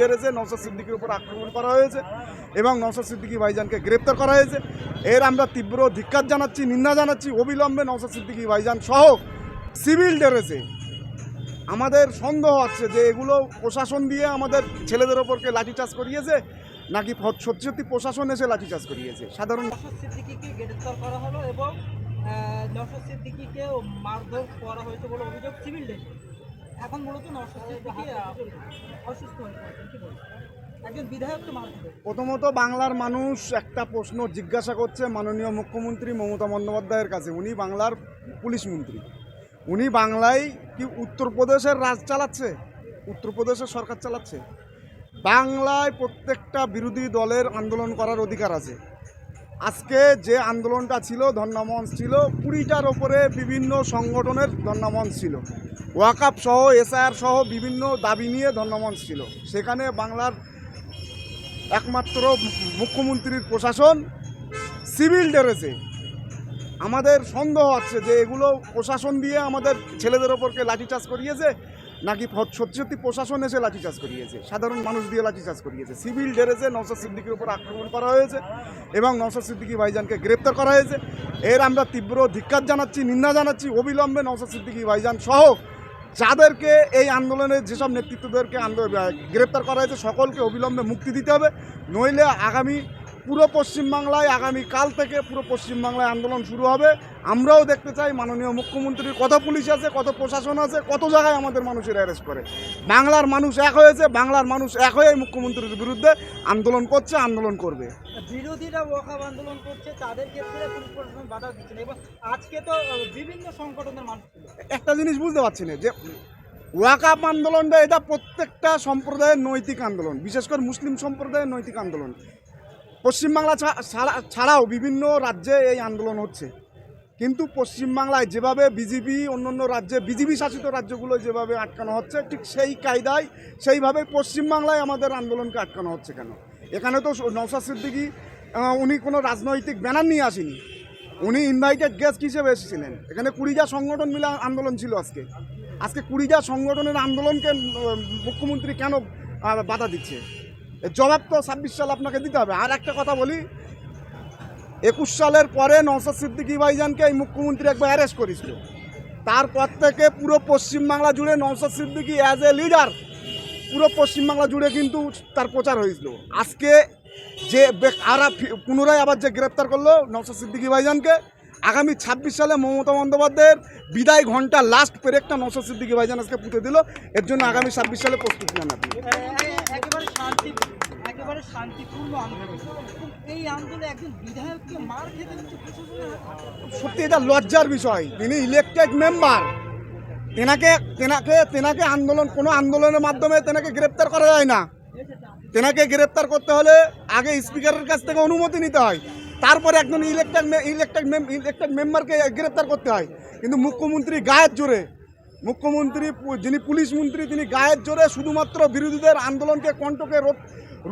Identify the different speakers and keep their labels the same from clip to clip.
Speaker 1: ঢেরেছে নওসাদ সিদ্দিকির উপর আক্রমণ করা হয়েছে এবং নওসাদ সিদ্দিকি ভাইজানকে গ্রেপ্তার করা হয়েছে। এর আমরা তীব্র ধিক্কার জানাচ্ছি, নিন্দা জানাচ্ছি। অবিলম্বে নওসাদ সিদ্দিকি ভাইজান সহ সিভিল ডেরেছে আমাদের সন্দেহ আছে যে এগুলো প্রশাসন দিয়ে আমাদের ছেলেদের ওপরকে লাঠিচার্জ করিয়েছে নাকি সত্যি সত্যি প্রশাসন এসে লাঠিচার্জ করিয়েছে? সাধারণ
Speaker 2: করা হলো এবং মারধর করা হয়েছে বলে অভিযোগ সিভিল এখন মূলত
Speaker 1: প্রথমত বাংলার মানুষ একটা প্রশ্ন জিজ্ঞাসা করছে মাননীয় মুখ্যমন্ত্রী মমতা বন্দ্যোপাধ্যায়ের কাছে। উনি বাংলার পুলিশ মন্ত্রী। উনি বাংলায় কি উত্তরপ্রদেশের রাজ চালাচ্ছে? উত্তরপ্রদেশের সরকার চালাচ্ছে? বাংলায় প্রত্যেকটা বিরোধী দলের আন্দোলন করার অধিকার আছে। আজকে যে আন্দোলনটা ছিল ধর্নামঞ্চ ছিল, কুড়িটার ওপরে বিভিন্ন সংগঠনের ধর্নামঞ্চ ছিল। ওয়াকাপ সহ, এসআইআর সহ বিভিন্ন দাবি নিয়ে ধর্নামঞ্চ ছিল। সেখানে বাংলার একমাত্র মুখ্যমন্ত্রীর প্রশাসন সিভিল ডেরেছে আমাদের সন্দেহ আছে যে এগুলো প্রশাসন দিয়ে আমাদের ছেলেদের ওপরকে লাঠিচার্জ করিয়েছে, নাকি সত্যি সত্যি প্রশাসন এসে লাঠিচার্জ করিয়েছে? সাধারণ মানুষ দিয়ে লাঠিচার্জ করিয়েছে। সিভিল ডেরেছে নওসাদ সিদ্দিকির উপর আক্রমণ করা হয়েছে এবং নওসাদ সিদ্দিকি ভাইজানকে গ্রেপ্তার করা হয়েছে। এর আমরা তীব্র ধিক্কার জানাচ্ছি, নিন্দা জানাচ্ছি। অবিলম্বে নওসাদ সিদ্দিকি ভাইজান সহ যাদেরকে এই আন্দোলনের যেসব নেতৃত্বদেরকে গ্রেপ্তার করা হয়েছে, সকলকে অবিলম্বে মুক্তি দিতে হবে। নইলে আগামী পুরো পশ্চিমবাংলায় আগামী কাল থেকে পুরো পশ্চিমবাংলায় আন্দোলন শুরু হবে। আমরাও দেখতে চাই মাননীয় মুখ্যমন্ত্রীর কত পুলিশ আছে কত প্রশাসন আছে কত জায়গায় আমাদের মানুষের অ্যারেস্ট করে। বাংলার মানুষ এক হয়েছে বাংলার মানুষ এক হয়ে মুখ্যমন্ত্রীর বিরুদ্ধে আন্দোলন করছে আন্দোলন করবে।
Speaker 2: বিরোধীরা ওয়াকাব আন্দোলন করছে তাদের ক্ষেত্রে পুলিশ প্রশাসন বাধা দিচ্ছে এবং আজকে তো বিভিন্ন সংগঠনের মানুষ
Speaker 1: একটা জিনিস বুঝতে পারছি না যে ওয়াকাপ আন্দোলনটা এটা প্রত্যেকটা সম্প্রদায়ের নৈতিক আন্দোলন বিশেষ করে মুসলিম সম্প্রদায়ের নৈতিক আন্দোলন। পশ্চিমবাংলা ছাড়াও বিভিন্ন রাজ্যে এই আন্দোলন হচ্ছে। কিন্তু পশ্চিমবাংলায় যেভাবে বিজেপি, অন্যান্য রাজ্যে, বিজেপি শাসিত রাজ্যগুলো যেভাবে আটকানো হচ্ছে, ঠিক সেই কায়দায়, সেইভাবে পশ্চিমবাংলায় আমাদের আন্দোলনকে আটকানো হচ্ছে কেন? এখানে তো নওসাদ সিদ্দিকি উনি কোনো রাজনৈতিক ব্যানার নিয়ে আসেনি। উনি ইনভাইটেড গেস্ট হিসেবে এসেছিলেন। এখানে কুড়িটা সংগঠন মিলে আন্দোলন ছিল আজকে। আজকে কুড়িটা সংগঠনের আন্দোলনকে মুখ্যমন্ত্রী কেন বাধা দিচ্ছে? জবাব তো ছাব্বিশ সাল আপনাকে দিতে হবে। আর একটা কথা বলি, একুশ সালের পরে নওসাদ সিদ্দিকি ভাইজানকে এই মুখ্যমন্ত্রী একবার অ্যারেস্ট করেছিল। তারপর থেকে পুরো পশ্চিমবাংলা জুড়ে Nawsad Siddiqui as a leader পুরো পশ্চিমবাংলা জুড়ে কিন্তু তার প্রচার হয়েছিল। আজকে যে আরা পুনরায় আবার যে গ্রেপ্তার করল নওসাদ সিদ্দিকি ভাইজানকে আগামী ছাব্বিশ সালে মমতা বন্দ্যোপাধ্যায়ের বিদায় ঘণ্টা লাস্ট পেরেকটা নওসাদ সিদ্দিকি ভাইজান আজকে পুঁতে দিল। এর জন্য আগামী ছাব্বিশ সালে প্রস্তুতি নেন আপনি।
Speaker 2: এ- এ- একেবারে শান্তিপূর্ণ আন্দোলন। এই আন্দোলনে একজন বিধায়ককে মার খেতে হচ্ছে প্রশাসনের হাতে।
Speaker 1: সত্যি এটা লজ্জার বিষয়। তিনি ইলেকটেড মেম্বার তেনাকে তেনাকে তেনাকে আন্দোলন কোনো আন্দোলনের মাধ্যমে তেনাকে গ্রেপ্তার করা যায় না। তেনাকে গ্রেপ্তার করতে হলে আগে স্পিকারের কাছ থেকে অনুমতি নিতে হয়। তারপরে একজন ইলেকটেড ইলেকটেড ইলেকটেড মেম্বারকে গ্রেপ্তার করতে হয়। কিন্তু মুখ্যমন্ত্রী গায়ের জোরে, মুখ্যমন্ত্রী যিনি পুলিশ মন্ত্রী, তিনি গায়ের জোরে শুধুমাত্র বিরোধীদের আন্দোলনকে কণ্ঠকে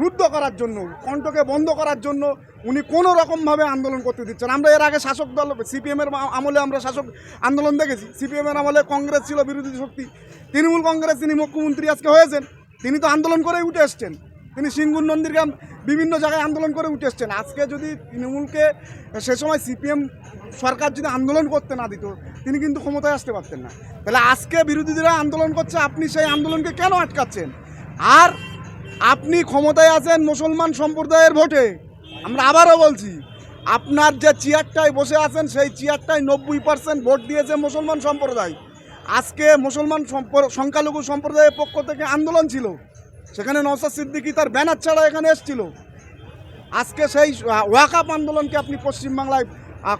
Speaker 1: রুদ্ধ করার জন্য, কণ্ঠকে বন্ধ করার জন্য উনি কোনো রকমভাবে আন্দোলন করতে দিচ্ছেন। আমরা এর আগে শাসক দল সিপিএমের আমলে আমরা শাসক আন্দোলন দেখেছি। সিপিএমের আমলে কংগ্রেস ছিল বিরোধী শক্তি। তৃণমূল কংগ্রেস তিনি মুখ্যমন্ত্রী আজকে হয়েছেন, তিনি তো আন্দোলন করেই উঠে এসছেন। তিনি সিঙ্গুর নন্দীগ্রাম বিভিন্ন জায়গায় আন্দোলন করে উঠে এসছেন। আজকে যদি তৃণমূলকে সে সময় সিপিএম সরকার যদি আন্দোলন করতে না দিত, তিনি কিন্তু ক্ষমতায় আসতে পারতেন না। তাহলে আজকে বিরোধীরা আন্দোলন করছে, আপনি সেই আন্দোলনকে কেন আটকাচ্ছেন? আর আপনি ক্ষমতায় আছেন মুসলমান সম্প্রদায়ের ভোটে, আমরা আবারও বলছি, আপনার যে চেয়ারটায় বসে আছেন, সেই চেয়ারটায় নব্বই পার্সেন্ট ভোট দিয়েছে মুসলমান সম্প্রদায়। আজকে মুসলমান সংখ্যালঘু সম্প্রদায়ের পক্ষ থেকে আন্দোলন ছিল। সেখানে নওসাদ সিদ্দিকি তার ব্যানার ছাড়া এখানে এসেছিল। আজকে সেই ওয়াকাপ আন্দোলনকে আপনি পশ্চিমবাংলায়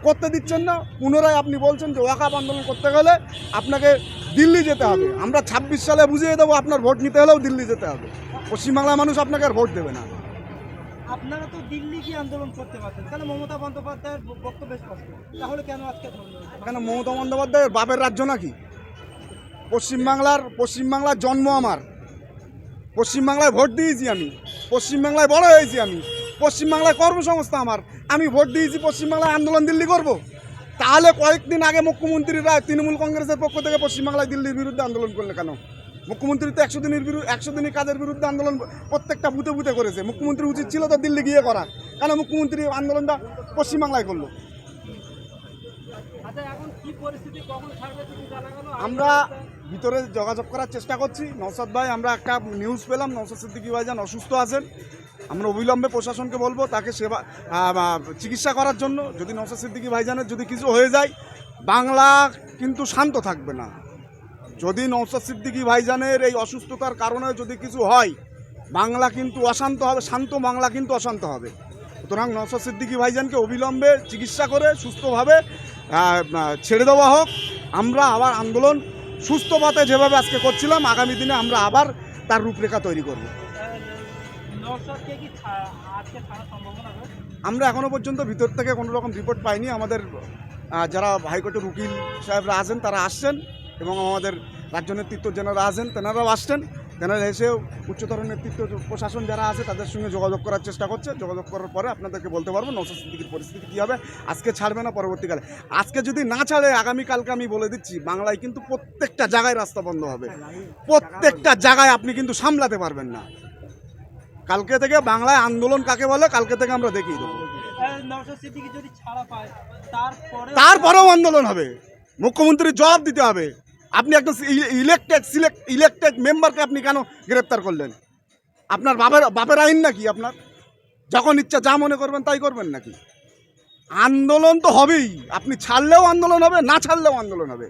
Speaker 1: করতে দিচ্ছেন না। পুনরায় আপনি বলছেন যে ওয়াকাপ আন্দোলন করতে গেলে আপনাকে দিল্লি যেতে হবে। আমরা ছাব্বিশ সালে বুঝিয়ে দেবো আপনার ভোট নিতে হলেও দিল্লি যেতে হবে। পশ্চিমবাংলার মানুষ আপনাকে আর ভোট দেবে না।
Speaker 2: আপনারা তো দিল্লি গিয়ে আন্দোলন করতে পারতেন। তাহলে মমতা বন্দ্যোপাধ্যায়ের বক্তব্য স্পষ্ট। তাহলে কেন আজকে?
Speaker 1: এখানে মমতা বন্দ্যোপাধ্যায়ের বাপের রাজ্য নাকি? পশ্চিমবাংলার পশ্চিমবাংলার জন্ম আমার। পশ্চিমবাংলায় ভোট দিয়েছি আমি। পশ্চিমবাংলায় বড় হয়েছি আমি। পশ্চিমবাংলায় কর্মসংস্থা আমার। আমি ভোট দিয়েছি পশ্চিমবাংলায় আন্দোলন দিল্লি করব। তাহলে কয়েকদিন আগে মুখ্যমন্ত্রীরা তৃণমূল কংগ্রেসের পক্ষ থেকে পশ্চিমবাংলায় দিল্লির বিরুদ্ধে আন্দোলন করলে কেন? মুখ্যমন্ত্রী তো একশো দিনের বিরুদ্ধে একশো দিনের কাজের বিরুদ্ধে আন্দোলন প্রত্যেকটা বুথে বুথে করেছে। মুখ্যমন্ত্রী উচিত ছিল তো দিল্লি গিয়ে করা। কেন মুখ্যমন্ত্রী আন্দোলনটা পশ্চিমবাংলায় করল?
Speaker 2: আচ্ছা
Speaker 1: আমরা ভিতরে যোগাযোগ করার চেষ্টা করছি। নৌসাদ ভাই, আমরা একটা নিউজ পেলাম। নৌসাদ সিদ্দিকি ভাইজান অসুস্থ আছেন। আমরা অবিলম্বে প্রশাসনকে বলব তাকে সেবা চিকিৎসা করার জন্য। যদি নৌসাদ সিদ্দিকি ভাইজানের যদি কিছু হয়ে যায়, বাংলা কিন্তু শান্ত থাকবে না। যদি নৌসাদ সিদ্দিকি ভাইজানের এই অসুস্থতার কারণে যদি কিছু হয়, বাংলা কিন্তু অশান্ত হবে, শান্ত বাংলা কিন্তু অশান্ত হবে। সুতরাং নৌসাদ সিদ্দিকি ভাইজানকে অবিলম্বে চিকিৎসা করে সুস্থভাবে ছেড়ে দেওয়া হোক। আমরা আবার আন্দোলন সুস্থ মতে যেভাবে আজকে করছিলাম আগামী দিনে আমরা আবার তার রূপরেখা তৈরি করব। আমরা এখনও পর্যন্ত ভিতর থেকে কোনো রকম রিপোর্ট পাইনি। আমাদের যারা হাইকোর্টের উকিল সাহেবরা আছেন তারা আসছেন এবং আমাদের রাজ্য নেতৃত্ব যেনারা আছেন তেনারাও আসছেন। তেনারা এসে উচ্চতর নেতৃত্ব প্রশাসন যারা আছে তাদের সঙ্গে যোগাযোগ করার চেষ্টা করছে। যোগাযোগ করার পরে আপনাদেরকে বলতে পারব নৌসাদ সিদ্দিকির পরিস্থিতি কী হবে আজকে ছাড়বে না পরবর্তীকালে। আজকে যদি না ছাড়ে আগামীকালকে আমি বলে দিচ্ছি বাংলায় কিন্তু প্রত্যেকটা জায়গায় রাস্তা বন্ধ হবে। প্রত্যেকটা জায়গায় আপনি কিন্তু সামলাতে পারবেন না। কালকে থেকে বাংলায় আন্দোলন কাকে বলে কালকে থেকে আমরা দেখিয়ে দেবো। তারপরেও আন্দোলন হবে। মুখ্যমন্ত্রীর জবাব দিতে হবে। আপনি একজন ইলেকটেড সিলেক্ট ইলেকটেড মেম্বারকে আপনি কেন গ্রেপ্তার করলেন? আপনার বাপের বাপের আইন নাকি আপনার? যখন ইচ্ছা যা মনে করবেন তাই করবেন নাকি? আন্দোলন তো হবেই। আপনি ছাড়লেও আন্দোলন হবে, না ছাড়লেও আন্দোলন হবে।